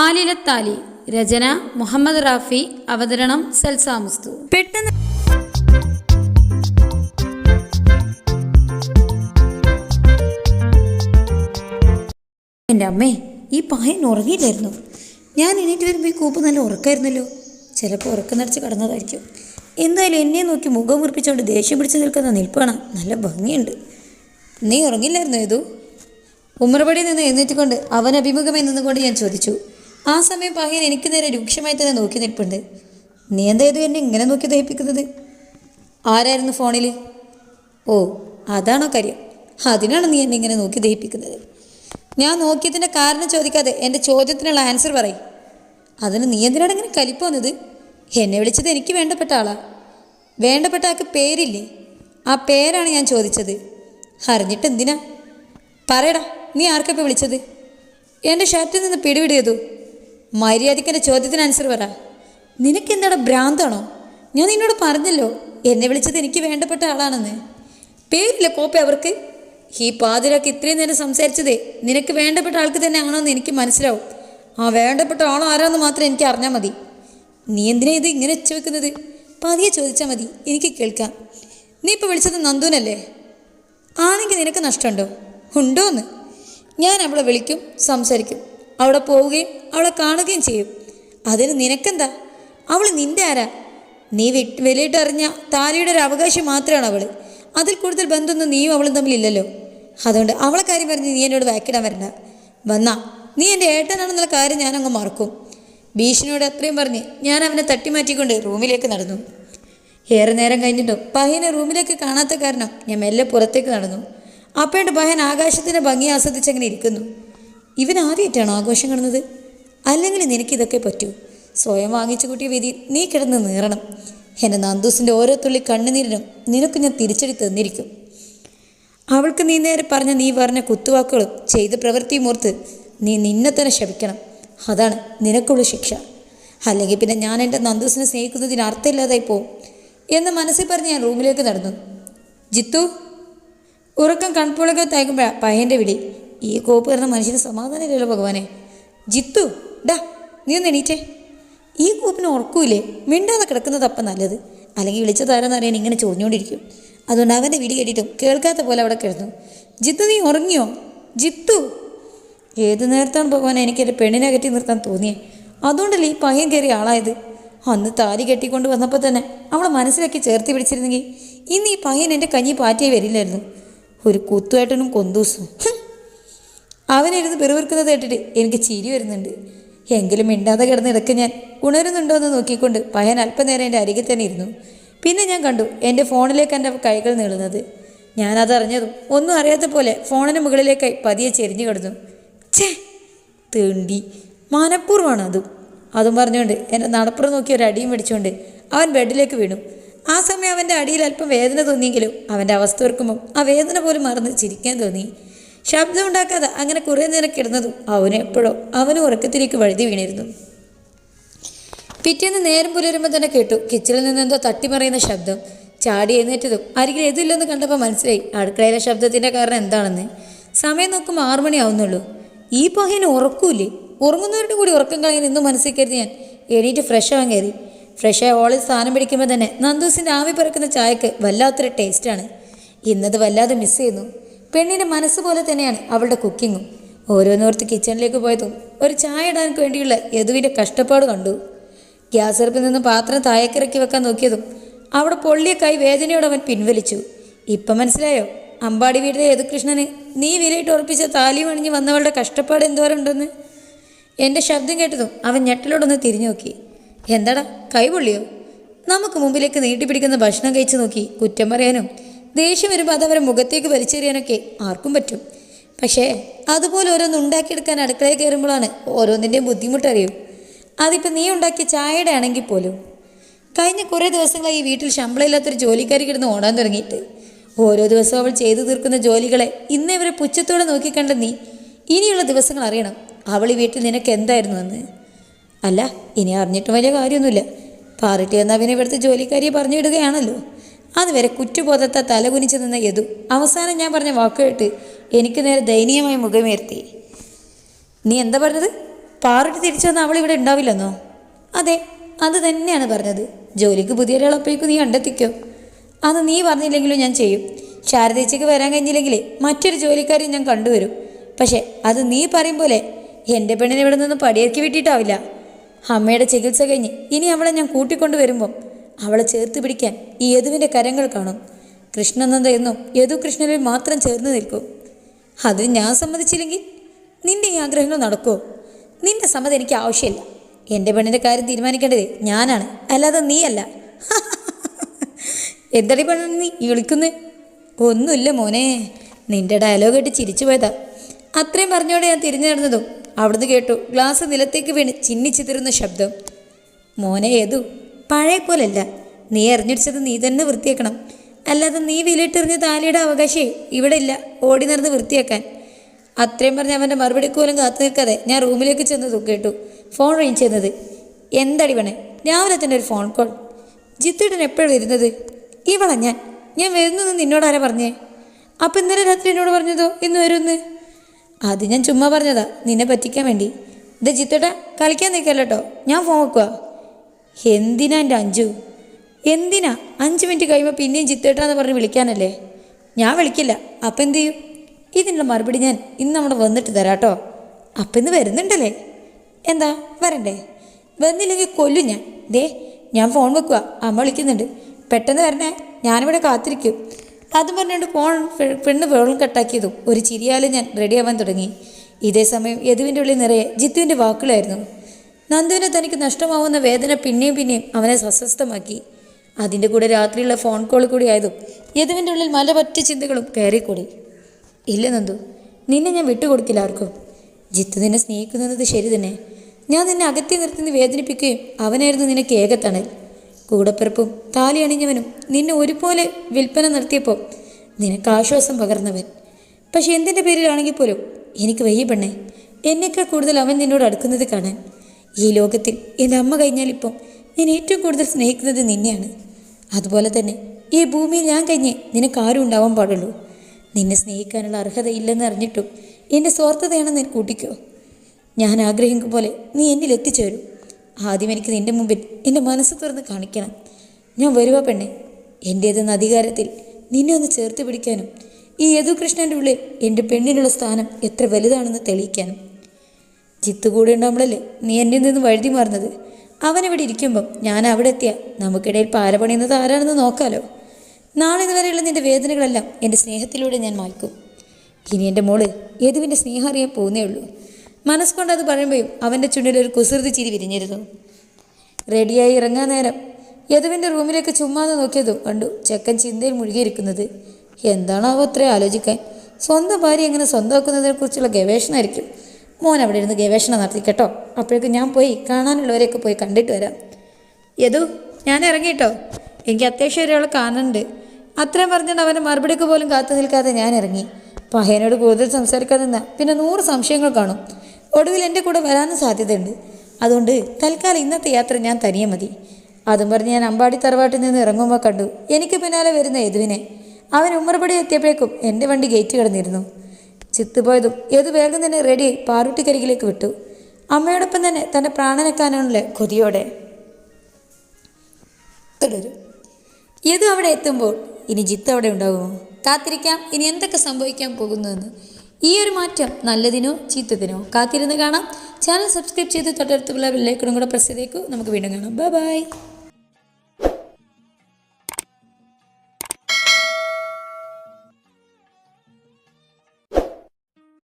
ആലിലത്താലി രചന മുഹമ്മദ് റാഫി അവതരണം സൽസാമുസ്തു പെട്ടെന്ന് എന്റെ അമ്മേ ഈ പായൻ ഉറങ്ങിയില്ലായിരുന്നു. ഞാൻ എണീറ്റ് വരുമ്പോൾ ഈ കൂപ്പ് നല്ല ഉറക്കായിരുന്നല്ലോ. ചിലപ്പോൾ ഉറക്കം നിറച്ച് കടന്നതായിരിക്കും. എന്തായാലും എന്നെ നോക്കി മുഖം മുറിപ്പിച്ചുകൊണ്ട് ദേഷ്യം പിടിച്ച് നിൽക്കുന്ന നിൽപ്പാണ് നല്ല ഭംഗിയുണ്ട്. നീ ഉറങ്ങില്ലായിരുന്നു ഏതു? ഉമ്മറപടിയിൽ നിന്ന് എഴുന്നേറ്റുകൊണ്ട് അവൻ അഭിമുഖമായി നിന്നുകൊണ്ട് ഞാൻ ചോദിച്ചു ആ സമയം പാഹ്യൻ എനിക്ക് നേരെ രൂക്ഷമായി തന്നെ നോക്കി നിൽപ്പുണ്ട്. നീ എന്തായത് എന്നെ ഇങ്ങനെ നോക്കി ദഹിപ്പിക്കുന്നത്? ആരായിരുന്നു ഫോണിൽ ഓ അതാണോ കാര്യം. അതിനാണ് നീ എന്നെ ഇങ്ങനെ നോക്കി ദഹിപ്പിക്കുന്നത്. ഞാൻ നോക്കിയതിന്റെ കാരണം ചോദിക്കാതെ എന്റെ ചോദ്യത്തിനുള്ള ആൻസർ പറയും. അതിന് നീ എന്തിനാണ് ഇങ്ങനെ കലിപ്പ് വന്നത്? എന്നെ വിളിച്ചത് എനിക്ക് വേണ്ടപ്പെട്ട ആളാ. വേണ്ടപ്പെട്ട ആൾക്ക് പേരില്ലേ? ആ പേരാണ് ഞാൻ ചോദിച്ചത്. അറിഞ്ഞിട്ട് എന്തിനാ? പറയടാ നീ ആർക്കപ്പോൾ വിളിച്ചത്? എന്റെ ഷർട്ടിൽ നിന്ന് പിടിപിടിയതു മര്യാദയ്ക്ക് എന്റെ ചോദ്യത്തിന് ആൻസർ പറ. നിനക്ക് എന്താണ് ഭ്രാന്താണോ? ഞാൻ നിന്നോട് പറഞ്ഞല്ലോ എന്നെ വിളിച്ചത് എനിക്ക് വേണ്ടപ്പെട്ട ആളാണെന്ന്. പേരില്ല കോപ്പ അവർക്ക്. ഈ പാതിരാക്ക് ഇത്രയും നേരം സംസാരിച്ചതേ നിനക്ക് വേണ്ടപ്പെട്ട ആൾക്ക് തന്നെ ആണോന്ന് എനിക്ക് മനസ്സിലാവും. ആ വേണ്ടപ്പെട്ട ആളോ ആരാന്ന് മാത്രം എനിക്ക് അറിഞ്ഞാൽ മതി. നീ എന്തിനാ ഇത് ഇങ്ങനെ വെച്ച് വെക്കുന്നത്? പതിയെ ചോദിച്ചാൽ മതി എനിക്ക് കേൾക്കാം. നീ ഇപ്പോൾ വിളിച്ചത് നന്ദുനല്ലേ ആണെങ്കിൽ നിനക്ക് നഷ്ടമുണ്ടോ? ഉണ്ടോന്ന്? ഞാൻ അവളെ വിളിക്കും സംസാരിക്കും. അവിടെ പോവുകയും അവളെ കാണുകയും ചെയ്യും. അതിന് നിനക്കെന്താ? അവൾ നിന്റെ ആരാ? നീ വിട്ട് വിലയിട്ടറിഞ്ഞ താലിയുടെ ഒരു അവകാശം മാത്രമാണ് അവൾ അതിൽ കൂടുതൽ ബന്ധമൊന്നും നീയും അവളും തമ്മിലില്ലല്ലോ. അതുകൊണ്ട് അവളെ കാര്യം പറഞ്ഞ് നീ എന്നോട് വാക്കിടാൻ വരണ്ട. വന്നാ നീ എന്റെ ഏട്ടനാണെന്നുള്ള കാര്യം ഞാനങ്ങ് മറക്കും. ഭീഷണിയോട് അത്രയും പറഞ്ഞ് ഞാൻ അവനെ തട്ടിമാറ്റിക്കൊണ്ട് റൂമിലേക്ക് നടന്നു. ഏറെ നേരം കഴിഞ്ഞിട്ടും പഹ്യനെ റൂമിലേക്ക് കാണാത്ത കാരണം ഞാൻ മെല്ലെ പുറത്തേക്ക് നടന്നു. അപ്പോഴാണ് പഹ്യൻ ആകാശത്തിന്റെ ഭംഗി ആസ്വദിച്ചങ്ങനെ ഇരിക്കുന്നു. ഇവൻ ആദ്യമായിട്ടാണ് ആഘോഷം കാണുന്നത്. അല്ലെങ്കിൽ നിനക്കിതൊക്കെ പറ്റൂ. സ്വയം വാങ്ങിച്ചു കൂട്ടിയ വിധി നീ കിടന്ന് നീറണം. എന്റെ നന്ദൂസിന്റെ ഓരോ തുള്ളി കണ്ണുനീരിനും നിനക്ക് ഞാൻ തിരിച്ചടി തന്നിരിക്കും. അവൾക്ക് നീ നേരെ പറഞ്ഞ നീ പറഞ്ഞ കുത്തുവാക്കുകളും ചെയ്ത പ്രവൃത്തിയും ഓർത്ത് നീ നിന്നെ തന്നെ ശപിക്കണം. അതാണ് നിനക്കുള്ള ശിക്ഷ. അല്ലെങ്കിൽ പിന്നെ ഞാൻ എന്റെ നന്ദൂസിനെ സ്നേഹിക്കുന്നതിന് അർത്ഥമില്ലാതായി പോവും. എന്ന് മനസ്സിൽ പറഞ്ഞ് ഞാൻ റൂമിലേക്ക് നടന്നു. ജിത്തു ഉറക്കം കൺപോളൊക്കെ തയ്ക്കുമ്പോഴാണ് പയ്യന്റെ വിളി. ഈ കോപ്പ് കയറുന്ന മനുഷ്യന് സമാധാനമില്ലല്ലോ ഭഗവാനെ. ജിത്തു ഡാ നീ ഒന്ന് എണീറ്റേ. ഈ കൂപ്പിന് ഉറക്കൂലേ മിണ്ടാതെ കിടക്കുന്നത് അപ്പം നല്ലത്. അല്ലെങ്കിൽ വിളിച്ചതാരെന്ന് അറിയാൻ ഇങ്ങനെ ചൊറിഞ്ഞുകൊണ്ടിരിക്കും. അതുകൊണ്ട് അവന്റെ വിടി കേട്ടിട്ടും കേൾക്കാത്ത പോലെ അവിടെ കിടന്നു. ജിത്തു നീ ഉറങ്ങിയോ? ജിത്തു! ഏത് നേരത്താണ് ഭഗവാൻ എനിക്ക് എന്റെ പെണ്ണിനെ കെട്ടി നിർത്താൻ തോന്നിയേ? അതുകൊണ്ടല്ലേ ഈ പയ്യൻ കയറി ആളായത്? അന്ന് താലി കെട്ടിക്കൊണ്ട് വന്നപ്പോൾ തന്നെ അവളെ മനസ്സിലാക്കി ചേർത്തി പിടിച്ചിരുന്നെങ്കിൽ ഇന്ന് ഈ പയ്യൻ എന്റെ കഞ്ഞി പാറ്റിയേ വരില്ലായിരുന്നു. ഒരു കുത്തുവേട്ടനും കൊന്തൂസും. അവനിരുന്ന് പിറുവിർക്കുന്നത് കേട്ടിട്ട് എനിക്ക് ചിരി വരുന്നുണ്ട്. എങ്കിലും മിണ്ടാതെ കിടന്നിടക്ക് ഞാൻ ഉണരുന്നുണ്ടോ എന്ന് നോക്കിക്കൊണ്ട് പയൻ അല്പനേരം എന്റെ അരികിൽ തന്നെ ഇരുന്നു. പിന്നെ ഞാൻ കണ്ടു എന്റെ ഫോണിലേക്ക് എന്റെ കൈകൾ നീളുന്നത്. ഞാനതറിഞ്ഞതും ഒന്നും അറിയാത്ത പോലെ ഫോണിന് മുകളിലേക്കായി പതിയെ ചെരിഞ്ഞു കിടന്നു. ഛേ തേണ്ടി. മനഃപൂർവമാണ് അതും. അതും പറഞ്ഞുകൊണ്ട് എന്റെ നടപ്പുറം നോക്കി ഒരു അടിയും പിടിച്ചുകൊണ്ട് അവൻ ബെഡിലേക്ക് വീണു. ആ സമയം അവന്റെ അടിയിൽ അല്പം വേദന തോന്നിയെങ്കിലും അവന്റെ അവസ്ഥ ഓർക്കുമ്പം ആ വേദന പോലും മറന്ന് ചിരിക്കാൻ തോന്നി. ശബ്ദമുണ്ടാക്കാതെ അങ്ങനെ കുറേ നേരം കിടന്നതും അവന് എപ്പോഴോ അവനും ഉറക്കത്തിലേക്ക് വഴുതി വീണിരുന്നു. പിറ്റേന്ന് നേരം പുലരുമ്പോൾ തന്നെ കേട്ടു കിച്ചണിൽ നിന്ന് എന്തോ തട്ടിമറിയുന്ന ശബ്ദം. ചാടി എഴുന്നേറ്റതും അരികിൽ എതില്ലെന്ന് കണ്ടപ്പോൾ മനസ്സിലായി അടുക്കളയിലെ ശബ്ദത്തിന്റെ കാരണം എന്താണെന്ന്. സമയം നോക്കുമ്പോൾ ആറു മണിയാവുന്നുള്ളൂ ഈ പഹ്യന് ഉറക്കൂലേ ഉറങ്ങുന്നവരുടെ കൂടി ഉറക്കം കളയാൻ ഇന്നും മനസ്സിൽ കരുതി ഞാൻ. എണീറ്റ് ഫ്രഷ് ആവാൻ കയറി ഫ്രഷ് ഓളിൽ സ്ഥാനം പിടിക്കുമ്പോൾ തന്നെ നന്ദൂസിന്റെ ആവി പറക്കുന്ന ചായക്ക് വല്ലാത്തൊരു ടേസ്റ്റാണ് ഇന്നത് വല്ലാതെ മിസ് ചെയ്യുന്നു. പെണ്ണിന്റെ മനസ്സ് പോലെ തന്നെയാണ് അവളുടെ കുക്കിങ്ങും. ഓരോന്നോർത്ത് കിച്ചണിലേക്ക് പോയതും ഒരു ചായ ഇടാൻ വേണ്ടിയുള്ള യദുവിന്റെ കഷ്ടപ്പാട് കണ്ടു. ഗ്യാസ് അടുപ്പിൽ നിന്ന് പാത്രം തായക്കിറക്കി വെക്കാൻ നോക്കിയതും അവിടെ പൊള്ളിയ കൈ വേദനയോടെ അവൻ പിൻവലിച്ചു. ഇപ്പം മനസ്സിലായോ? അമ്പാടി വീട്ടിലെ യദുകൃഷ്ണന് നീ വിലയിട്ട് ഉറപ്പിച്ച താലി വണിഞ്ഞ് വന്നവളുടെ കഷ്ടപ്പാട് എന്തോരമുണ്ടെന്ന് എന്റെ ശബ്ദം കേട്ടതും അവൻ ഞെട്ടലോടൊന്ന് തിരിഞ്ഞു നോക്കി എന്താടാ കൈ പൊള്ളിയോ? നമുക്ക് മുമ്പിലേക്ക് നീട്ടിപ്പിടിക്കുന്ന ഭക്ഷണം കഴിച്ചു നോക്കി കുറ്റം പറയാനും ദേഷ്യം വരുമ്പോൾ അത് അവരെ മുഖത്തേക്ക് വലിച്ചെറിയാനൊക്കെ ആർക്കും പറ്റും. പക്ഷേ അതുപോലെ ഓരോന്ന് ഉണ്ടാക്കിയെടുക്കാൻ അടുക്കളയിൽ കയറുമ്പോഴാണ് ഓരോന്നിന്റെയും ബുദ്ധിമുട്ടറിയൂ. അതിപ്പോൾ നീ ഉണ്ടാക്കിയ ചായയുടെ ആണെങ്കിൽ പോലും. കഴിഞ്ഞ കുറേ ദിവസങ്ങളായി ഈ വീട്ടിൽ ശമ്പളമില്ലാത്തൊരു ജോലിക്കാരി കിടന്ന് ഓടാൻ തുടങ്ങിയിട്ട്. ഓരോ ദിവസവും അവൾ ചെയ്തു തീർക്കുന്ന ജോലികളെ ഇന്ന് ഇവരെ പുച്ഛത്തോടെ നോക്കിക്കണ്ട നീ ഇനിയുള്ള ദിവസങ്ങൾ അറിയണം. അവൾ ഈ വീട്ടിൽ നിനക്ക് എന്തായിരുന്നു എന്ന് അല്ല ഇനി അറിഞ്ഞിട്ട് വലിയ കാര്യമൊന്നുമില്ല. പാറിട്ട് വന്നാൽ പിന്നെ ഇവിടുത്തെ ജോലിക്കാരിയെ പറഞ്ഞു വിടുകയാണല്ലോ. അതുവരെ കുറ്റുബോധത്തെ തലകുനിച്ചു നിന്ന യദു അവസാനം ഞാൻ പറഞ്ഞ വാക്ക് കേട്ട് എനിക്ക് നേരെ ദയനീയമായി മുഖമേർത്തി നീ എന്താ പറഞ്ഞത്? പാറിട്ട് തിരിച്ചു വന്ന അവളിവിടെ ഉണ്ടാവില്ലെന്നോ? അതെ അത് തന്നെയാണ് പറഞ്ഞത്. ജോലിക്ക് പുതിയ നീ കണ്ടെത്തിക്കോ. അത് നീ പറഞ്ഞില്ലെങ്കിലും ഞാൻ ചെയ്യും. ശാരദയ്ച്ചയ്ക്ക് വരാൻ കഴിഞ്ഞില്ലെങ്കിലേ മറ്റൊരു ജോലിക്കാരെയും ഞാൻ കണ്ടുവരും. പക്ഷേ അത് നീ പറയും പോലെ എന്റെ പെണ്ണിനെ ഇവിടെ നിന്ന് പടിയേക്ക് വിട്ടിട്ടാവില്ല. അമ്മയുടെ ചികിത്സ കഴിഞ്ഞ് ഇനി അവളെ ഞാൻ കൂട്ടിക്കൊണ്ടു വരുമ്പം അവളെ ചേർത്ത് പിടിക്കാൻ ഈ യദുവിന്റെ കരങ്ങൾ കാണും. കൃഷ്ണനന്ദ എന്നും യദു കൃഷ്ണനിൽ മാത്രം ചേർന്ന് നിൽക്കും. അത് ഞാൻ സമ്മതിച്ചില്ലെങ്കിൽ നിന്റെ ഈ ആഗ്രഹങ്ങൾ നടക്കുമോ നിന്റെ സമ്മതം എനിക്ക് ആവശ്യമില്ല. എന്റെ പെണ്ണിന്റെ കാര്യം തീരുമാനിക്കേണ്ടത് ഞാനാണ്. അല്ലാതെ നീയല്ല. എന്തടി പെണ്ണു നീ വിളിക്കുന്നു ഒന്നുമില്ല മോനെ. നിന്റെ ഡയലോഗ് കേട്ട് ചിരിച്ചു പോയതാ. അത്രയും പറഞ്ഞോടെ ഞാൻ തിരിഞ്ഞു നടന്നതും അവിടുന്ന് കേട്ടു ഗ്ലാസ് നിലത്തേക്ക് വീണ് ചിന്നിച്ചിതറുന്ന ശബ്ദം. മോനെ ഏതു പഴയ പോലല്ല നീ എറിഞ്ഞിടിച്ചത് നീ തന്നെ വൃത്തിയാക്കണം. അല്ലാതെ നീ വിലയിട്ടെറിഞ്ഞ താലിയുടെ അവകാശേ ഇവിടെ ഇല്ല. ഓടി നടന്ന് വൃത്തിയാക്കാൻ. അത്രയും പറഞ്ഞ് അവന്റെ മറുപടി പോലും കാത്തു നിൽക്കാതെ ഞാൻ റൂമിലേക്ക് ചെന്ന് കേട്ടു. ഫോൺ റേഞ്ച് ചെയ്യുന്നത്. എന്തടി വേണേ രാവിലെ തന്നെ ഒരു ഫോൺ കോൾ. ജിത്തുടൻ എപ്പോഴും വരുന്നത്? ഇവളാ ഞാൻ. ഞാൻ വരുന്നെന്ന് നിന്നോട് ആരാ പറഞ്ഞേ? അപ്പം ഇന്നലെ രാത്രി എന്നോട് പറഞ്ഞതോ? ഇന്ന് വരുമെന്ന്? അത് ഞാൻ ചുമ്മാ പറഞ്ഞതാ. നിന്നെ പറ്റിക്കാൻ വേണ്ടി. ഇത് ജിത്തേട്ടാ കളിക്കാൻ നിൽക്കല്ലോ കേട്ടോ ഞാൻ ഫോൺ വെക്കുക എന്തിനാ എന്റെ അഞ്ചു? എന്തിനാ? അഞ്ച് മിനിറ്റ് കഴിയുമ്പോൾ പിന്നെയും ചിത്തേട്ടാന്ന് പറഞ്ഞ് വിളിക്കാനല്ലേ? ഞാൻ വിളിക്കില്ല. അപ്പം എന്ത് ചെയ്യും? ഇതിനുള്ള മറുപടി ഞാൻ ഇന്ന് അവിടെ വന്നിട്ട് തരാം കേട്ടോ അപ്പം ഇന്ന് വരുന്നുണ്ടല്ലേ? എന്താ? വരണ്ടേ? വന്നില്ലെങ്കിൽ കൊല്ലും ഞാൻ. ദേ ഞാൻ ഫോൺ വെക്കുക അമ്മ വിളിക്കുന്നുണ്ട്. പെട്ടെന്ന് വരണേ. ഞാനിവിടെ കാത്തിരിക്കും. അതും പറഞ്ഞുകൊണ്ട് ഫോൺ പെണ്ണ് വെള്ളം കട്ടാക്കിയതും ഒരു ചിരിയാലും ഞാൻ റെഡിയാവാൻ തുടങ്ങി. ഇതേ സമയം യദുവിന്റെ ഉള്ളിൽ നിറയെ ജിത്തുവിന്റെ വാക്കുകളായിരുന്നു. നന്ദുവിനെ തനിക്ക് നഷ്ടമാവുന്ന വേദന പിന്നെയും പിന്നെയും അവനെ സ്വസ്ഥമാക്കി അതിന്റെ കൂടെ രാത്രിയുള്ള ഫോൺ കോൾ കൂടി ആയതും യദുവിന്റെ ഉള്ളിൽ മലപറ്റ ചിന്തകളും കയറിക്കൂടി. ഇല്ല നന്ദു നിന്നെ ഞാൻ വിട്ടുകൊടുക്കില്ല ആർക്കും. ജിത്തു നിന്നെ സ്നേഹിക്കുന്നത് ശരി തന്നെ. ഞാൻ നിന്നെ അകറ്റി നിർത്തി വേദനിപ്പിക്കുകയും അവനായിരുന്നു നിനക്ക് ഏകത്തണൽ കൂടപ്പിറപ്പും താലി അണിഞ്ഞവനും നിന്നെ ഒരുപോലെ വിൽപ്പന നടത്തിയപ്പോൾ നിനക്ക് ആശ്വാസം പകർന്നവൻ. പക്ഷെ എന്തിന്റെ പേരിലാണെങ്കിൽ പോലും എനിക്ക് വയ്യ പെണ്ണേ. എന്നേക്കാൾ കൂടുതൽ അവൻ നിന്നോട് അടുക്കുന്നത് കാണാൻ. ഈ ലോകത്തിൽ എന്റെ അമ്മ കഴിഞ്ഞാൽ ഇപ്പം ഞാൻ ഏറ്റവും കൂടുതൽ സ്നേഹിക്കുന്നത് നിന്നെയാണ്. അതുപോലെ തന്നെ ഈ ഭൂമിയിൽ ഞാൻ കഴിഞ്ഞേ നിനക്ക് ആരും ഉണ്ടാവാൻ പാടുള്ളൂ. നിന്നെ സ്നേഹിക്കാനുള്ള അർഹത ഇല്ലെന്ന് അറിഞ്ഞിട്ടും എന്റെ സ്വാർത്ഥതയാണെന്ന് നീ കൂട്ടിക്കോ. ഞാൻ ആഗ്രഹിക്കും പോലെ നീ എന്നിൽ എത്തിച്ചേരും. ആദ്യം എനിക്ക് നിന്റെ മുമ്പിൽ എന്റെ മനസ്സ് തുറന്ന് കാണിക്കണം. ഞാൻ വരുവാ പെണ്ണെ. എന്റേതെന്ന അധികാരത്തിൽ നിന്നെ ഒന്ന് ചേർത്ത് പിടിക്കാനും ഈ യദുകൃഷ്ണന്റെ ഉള്ളിൽ എന്റെ പെണ്ണിനുള്ള സ്ഥാനം എത്ര വലുതാണെന്ന് തെളിയിക്കാനും. ജിത്തു കൂടെ ഉണ്ടാകുമ്പോഴല്ലേ നീ എന്നിൽ നിന്ന് വഴുതി മാറുന്നത്. അവനിവിടെ ഇരിക്കുമ്പം ഞാൻ അവിടെ എത്തിയ നമുക്കിടയിൽ പാര പണിയുന്നത് ആരാണെന്ന് നോക്കാലോ? നാളെ ഇതുവരെയുള്ള നിന്റെ വേദനകളെല്ലാം എന്റെ സ്നേഹത്തിലൂടെ ഞാൻ മായ്ക്കും. ഇനി എന്റെ മോൾ യദുവിന്റെ സ്നേഹം അറിയാൻ പോകുന്നേ ഉള്ളൂ. മനസ്സുകൊണ്ട് അത് പറയുമ്പോഴും അവന്റെ ചുണ്ടിൽ ഒരു കുസൃതി ചിരി വിരിഞ്ഞിരുന്നു. റെഡിയായി ഇറങ്ങാൻ നേരം യദുവിന്റെ റൂമിലേക്ക് ചുമ്മാതെ നോക്കിയതും കണ്ടു ചെക്കൻ ചിന്തയിൽ മുഴുകിയിരിക്കുന്നത്. എന്താണാവോ അത്രയും ആലോചിക്കാൻ? സ്വന്തം ഭാര്യ എങ്ങനെ സ്വന്തമാക്കുന്നതിനെക്കുറിച്ചുള്ള ഗവേഷണമായിരിക്കും. മോൻ അവിടെ ഇരുന്ന് ഗവേഷണം നടത്തി കേട്ടോ. അപ്പോഴേക്കും ഞാൻ പോയി കാണാനുള്ളവരെയൊക്കെ പോയി കണ്ടിട്ട് വരാം. യദു ഞാൻ ഇറങ്ങിയിട്ടോ എനിക്ക് അത്യാവശ്യം ഒരാൾ കാണുന്നുണ്ട്. അത്രയും പറഞ്ഞിട്ട് അവന്റെ മറുപടിക്ക് പോലും കാത്തു നിൽക്കാതെ ഞാൻ ഇറങ്ങി. പഹയനോട് കൂടുതൽ സംസാരിക്കാതെ നിന്നാൽ പിന്നെ നൂറ് സംശയങ്ങൾ കാണും. ഒടുവിൽ എന്റെ കൂടെ വരാനും സാധ്യതയുണ്ട്. അതുകൊണ്ട് തൽക്കാലം ഇന്നത്തെ യാത്ര ഞാൻ തനിയെ മതി. അതും പറഞ്ഞ് ഞാൻ അമ്പാടി തറവാട്ടിൽ നിന്ന് ഇറങ്ങുമ്പോൾ കണ്ടു. എനിക്ക് പിന്നാലെ വരുന്ന യദുവിനെ. അവൻ ഉമ്മറപ്പടി എത്തിയപ്പോഴേക്കും എന്റെ വണ്ടി ഗേറ്റ് കിടന്നിരുന്നു. ചിത്തുപോയതും ഏത് വേഗം തന്നെ റെഡിയായി പാറുട്ടിക്കരികിലേക്ക് വിട്ടു. അമ്മയോടൊപ്പം തന്നെ തന്റെ പ്രാണനക്കാനുള്ള കൊതിയോടെ. തുടരും. യദു അവിടെ എത്തുമ്പോൾ ഇനി ജിത്ത് അവിടെ ഉണ്ടാകുമോ? കാത്തിരിക്കാം. ഇനി എന്തൊക്കെ സംഭവിക്കാൻ പോകുന്നുവെന്ന്. ഈ ഒരു മാറ്റം നല്ലതിനോ ചീത്തതിനോ കാത്തിരുന്ന് കാണാം. ചാനൽ സബ്സ്ക്രൈബ് ചെയ്ത് തൊട്ടടുത്തുള്ള ബെല്ലൈക്കണും കൂടെ പ്രസ് ചെയ്തേക്കൂ. നമുക്ക് വീണ്ടും കാണാം. Bye bye